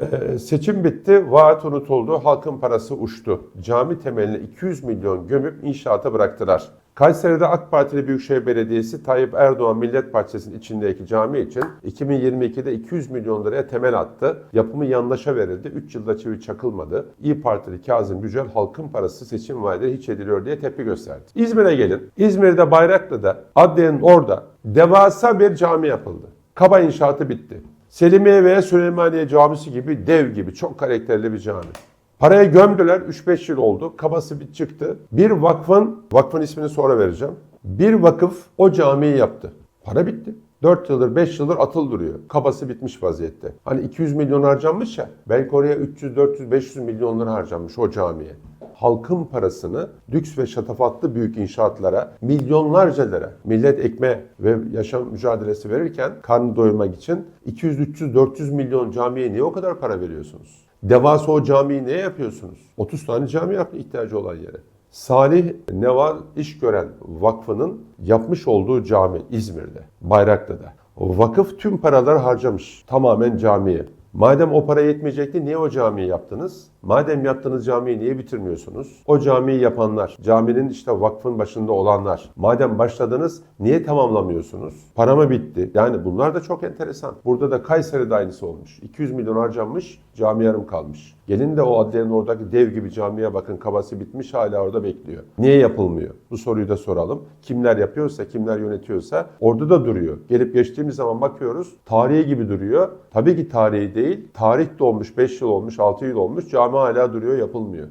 Ee, seçim bitti, vaat unutuldu, halkın parası uçtu. Cami temeline 200 milyon gömüp inşaata bıraktılar. Kayseri'de AK Partili Büyükşehir Belediyesi Tayyip Erdoğan Millet Bahçesi'nin içindeki cami için 2022'de 200 milyon liraya temel attı. Yapımı yandaşa verildi. 3 yılda çivi çakılmadı. İyi Partili Kazım Yücel halkın parası seçim vaadi hiç ediliyor diye tepki gösterdi. İzmir'e gelin. İzmir'de Bayraklı'da adliyenin orada devasa bir cami yapıldı. Kaba inşaatı bitti. Selimiye veya Süleymaniye Camisi gibi dev gibi çok karakterli bir cami. Paraya gömdüler 3-5 yıl oldu. Kabası bir çıktı. Bir vakfın, vakfın ismini sonra vereceğim. Bir vakıf o camiyi yaptı. Para bitti. 4 yıldır 5 yıldır atıl duruyor. Kabası bitmiş vaziyette. Hani 200 milyon harcanmış ya. Belki oraya 300, 400, 500 milyon lira harcanmış o camiye. Halkın parasını lüks ve şatafatlı büyük inşaatlara milyonlarca lira millet ekme ve yaşam mücadelesi verirken karnı doyurmak için 200, 300, 400 milyon camiye niye o kadar para veriyorsunuz? Devasa o camiyi ne yapıyorsunuz? 30 tane cami yaptı ihtiyacı olan yere. Salih Neval İşgören Vakfı'nın yapmış olduğu cami İzmir'de, Bayraklı'da. O vakıf tüm paraları harcamış tamamen camiye. Madem o para yetmeyecekti niye o camiyi yaptınız? Madem yaptığınız camiyi niye bitirmiyorsunuz? O camiyi yapanlar, caminin işte vakfın başında olanlar. Madem başladınız niye tamamlamıyorsunuz? Para mı bitti? Yani bunlar da çok enteresan. Burada da Kayseri'de aynısı olmuş. 200 milyon harcanmış, cami yarım kalmış. Gelin de o adliyenin oradaki dev gibi camiye bakın kabası bitmiş hala orada bekliyor. Niye yapılmıyor? Bu soruyu da soralım. Kimler yapıyorsa, kimler yönetiyorsa orada da duruyor. Gelip geçtiğimiz zaman bakıyoruz tarihi gibi duruyor. Tabii ki tarihi değil. Tarih de olmuş, 5 yıl olmuş, 6 yıl olmuş. Cami hala duruyor, yapılmıyor.